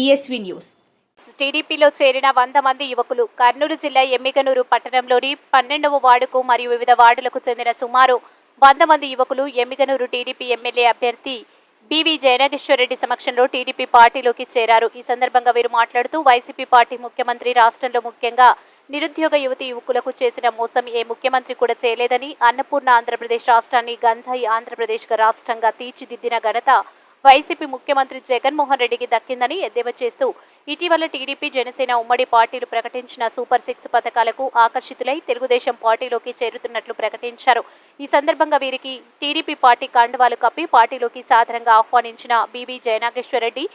ESV news టీడీపీలో చేరిన వంద మంది యువకులు కర్నూలు జిల్లా ఎమ్మిగనూరు పట్టణంలోని పన్నెండవ వార్డుకు మరియు వివిధ వార్డులకు చెందిన సుమారు వంద మంది యువకులు ఎమ్మిగనూరు టీడీపీ ఎమ్మెల్యే అభ్యర్థి బివి జయనాగేశ్వరరెడ్డి సమక్షంలో టీడీపీ పార్టీలోకి చేరారు. ఈ సందర్భంగా వీరు మాట్లాడుతూ వైసీపీ పార్టీ ముఖ్యమంత్రి రాష్ట్రంలో ముఖ్యంగా నిరుద్యోగ యువతి యువకులకు చేసిన మోసం ఏ ముఖ్యమంత్రి కూడా చేయలేదని అన్నపూర్ణ ఆంధ్రప్రదేశ్ రాష్ట్రాన్ని గంజాయి ఆంధ్రప్రదేశ్ రాష్ట్రంగా తీర్చిదిద్దిన ఘనత వైసీపీ ముఖ్యమంత్రి జగన్మోహన్ రెడ్డికి దక్కిందని ఎద్దేవా చేస్తూ ఇటీవల టీడీపీ జనసేన ఉమ్మడి పార్టీలు ప్రకటించిన సూపర్ సిక్స్ పథకాలకు ఆకర్షితులై తెలుగుదేశం పార్టీలోకి చేరుతున్నట్లు ప్రకటించారు. ఈ సందర్భంగా వీరికి టీడీపీ పార్టీ కండువాలు కప్పి పార్టీలోకి సాధారణంగా ఆహ్వానించిన బీవీ జయనాగేశ్వరరెడ్డి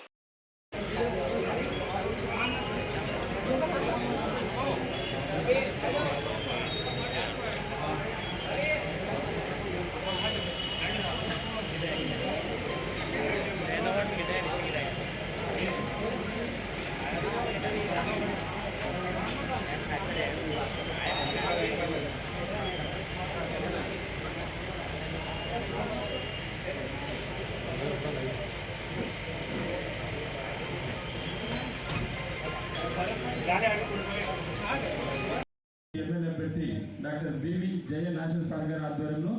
ఎమ్మెల్యే అభ్యర్థి డాక్టర్ బివి జయ నేషనల్ సార్ గారి ఆధ్వర్యంలో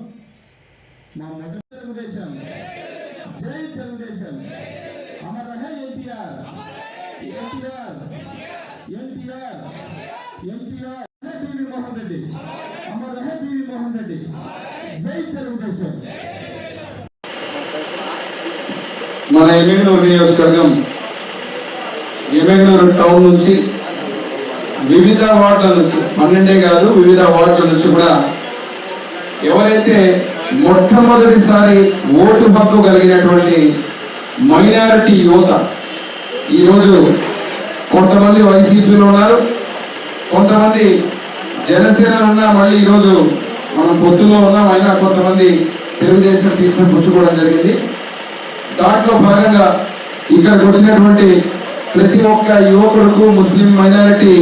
మా మొదటి తెలుగుదేశం. జై తెలుగుదేశం. అమర్ రహే NTR. NTR. NTR. NTR. BV Mohan Reddy. Amar రహే బివి మోహన్ రెడ్డి. జై తెలుగుదేశం. మన ఎమ్మెగనూరు నియోజకవర్గం ఎమ్మెగనూరు టౌన్ నుంచి వివిధ వార్డుల నుంచి పన్నెండే కాదు వివిధ వార్డుల నుంచి కూడా ఎవరైతే మొట్టమొదటిసారి ఓటు హక్కు కలిగినటువంటి మైనారిటీ యువత ఈరోజు కొంతమంది వైసీపీలో ఉన్నారు కొంతమంది జనసేనలో ఉన్నా మళ్ళీ ఈరోజు మనం పొత్తులో ఉన్నాం అయినా కొంతమంది తెలుగుదేశం తీర్థం పుచ్చుకోవడం జరిగింది. దాంట్లో భాగంగా ఇక్కడికి వచ్చినటువంటి ప్రతి ఒక్క యువకులకు ముస్లిం మైనారిటీ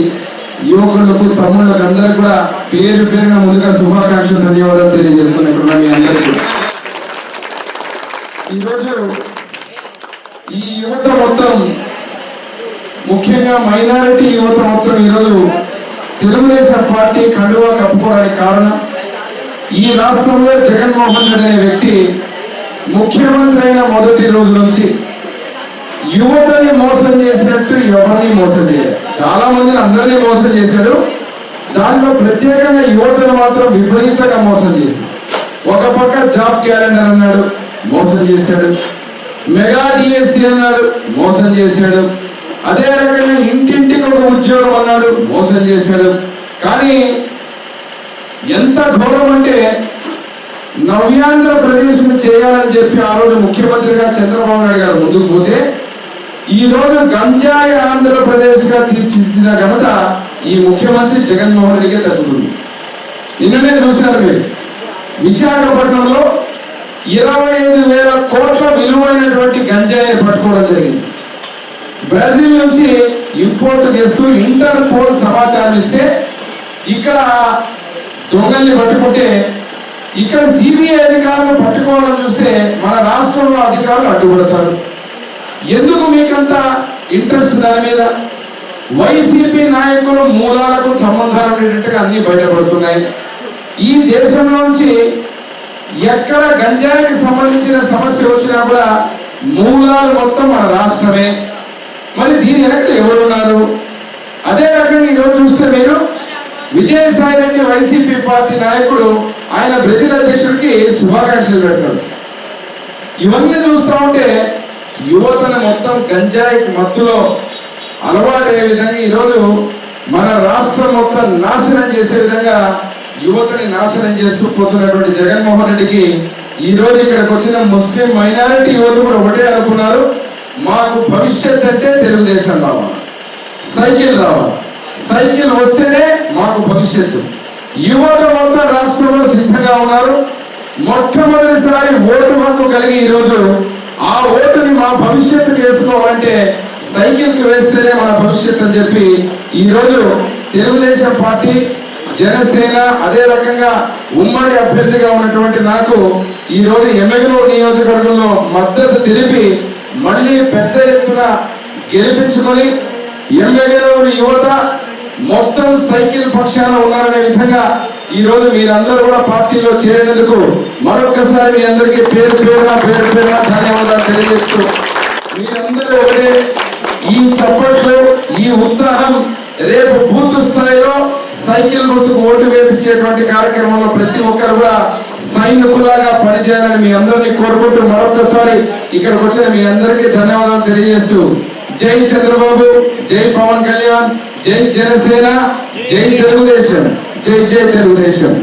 యువకులకు తమ్ముళ్ళకు అందరూ కూడా పేరు పేరున ముందుగా శుభాకాంక్షలు ధన్యవాదాలు తెలియజేస్తున్నట్టున్నా మీ అందరికీ. ఈరోజు ఈ యువత మొత్తం ముఖ్యంగా మైనారిటీ యువత మొత్తం ఈరోజు తెలుగుదేశం పార్టీ కండువా కప్పుకోవడానికి కారణం. ఈ రాష్ట్రంలో జగన్మోహన్ రెడ్డి అనే వ్యక్తి ముఖ్యమంత్రి అయిన మొదటి రోజు నుంచి యువతని మోసం చేసినట్టు ఎవరిని మోసం చేయాలి చాలా మందిని అందరినీ మోసం చేశాడు. దాంట్లో ప్రత్యేకంగా యువతను మాత్రం విపరీతంగా మోసం చేశాడు ఒక పక్క జాబ్ క్యాలెండర్ అన్నాడు మోసం చేశాడు. మెగా డిఎస్సి అన్నాడు మోసం చేశాడు. అదే రకంగా ఇంటింటికి ఒక ఉద్యోగం అన్నాడు మోసం చేశాడు. కానీ ఎంత ఘోరం అంటే నవ్యాంధ్రప్రదేశ్ చేయాలని చెప్పి ఆ రోజు ముఖ్యమంత్రిగా చంద్రబాబు నాయుడు గారు ముందుకు పోతే ఈ రోజు గంజాయి ఆంధ్రప్రదేశ్ గా ఘనత ఈ ముఖ్యమంత్రి జగన్మోహన్ రెడ్డికి దక్కుతుంది నిన్ననే చూశారు మీరు. విశాఖపట్నంలో ఇరవై ఐదు వేల కోట్ల విలువైనటువంటి గంజాయిని పట్టుకోవడం జరిగింది. బ్రెజిల్ నుంచి ఇంపోర్ట్ చేస్తూ ఇంటర్పోల్ సమాచారం ఇస్తే ఇక్కడ దొంగల్ని పట్టుకుంటే ఇక్కడ సిబిఐ అధికారులు పట్టుకోవాలని చూస్తే మన రాష్ట్రంలో అధికారులు అడ్డుపడతారు. ఎందుకు మీకంత ఇంట్రెస్ట్ దాని మీద? వైసీపీ నాయకులు మూలాలకు సంబంధాలు ఉండేటట్టుగా అన్ని బయటపడుతున్నాయి. ఈ దేశంలోంచి ఎక్కడ గంజాయికి సంబంధించిన సమస్య వచ్చినా కూడా మూలాలు మొత్తం మన రాష్ట్రమే. మరి దీని వెనక ఎవరున్నారు? అదే రకంగా ఈరోజు చూస్తే మీరు విజయసాయి రెడ్డి వైసీపీ పార్టీ నాయకుడు ఆయన బ్రెజిల్ అధ్యక్షుడికి శుభాకాంక్షలు పెడతాడు ఇవన్నీ చూస్తూ ఉంటే యువతను మొత్తం గంజాయి మత్తులో అలవాటయ్యే విధంగా ఈరోజు మన రాష్ట్రం మొత్తం నాశనం చేసే విధంగా యువతని నాశనం చేస్తూ పోతున్నటువంటి జగన్మోహన్ రెడ్డికి ఈ రోజు ఇక్కడికి వచ్చిన ముస్లిం మైనారిటీ యువత కూడా ఒకటే అనుకున్నారు. మాకు భవిష్యత్ అంటే తెలుగుదేశం రావాలి సైకిల్ రావాలి. సైకిల్ వస్తేనే మాకు భవిష్యత్తు. యువత మొత్తం రాష్ట్రంలో సిద్ధంగా ఉన్నారు. మొట్టమొదటిసారి ఓటు హక్కు కలిగి ఈరోజు ఆ ఓటుని మా భవిష్యత్తు వేసుకోవాలంటే సైకిల్కి వేస్తేనే మన భవిష్యత్తు అని చెప్పి ఈరోజు తెలుగుదేశం పార్టీ జనసేన అదే రకంగా ఉమ్మడి అభ్యర్థిగా ఉన్నటువంటి నాకు ఈరోజు ఎమ్మెగనూరు నియోజకవర్గంలో మద్దతు తెలిపి మళ్ళీ పెద్ద ఎత్తున గెలిపించుకొని ఎమ్మెగనూరు యువత మొత్తం సైకిల్ పక్షాన ఉన్నారనే విధంగా ఈరోజు మీరందరూ కూడా పార్టీలో చేరినందుకు మరొకసారి మీ అందరికీ పేరు పేరున పేరు పేరున ధన్యవాదాలు తెలియజేస్తూ మీరందరూ ఒకటే ఈ చప్పట్లు ఈ ఉత్సాహం రేపు బూత్ స్థాయిలో సైకిల్ గుర్తుకు ఓటు వేపించేటువంటి కార్యక్రమంలో ప్రతి ఒక్కరు కూడా సైనికులాగా పనిచేయాలని మీ అందరినీ కోరుకుంటూ మరొకసారి ఇక్కడికి వచ్చిన మీ అందరికీ ధన్యవాదాలు తెలియజేస్తూ జై చంద్రబాబు జై పవన్ కళ్యాణ్ జై జనసేన జై తెలుగుదేశం జై జై తెలుగుదేశం.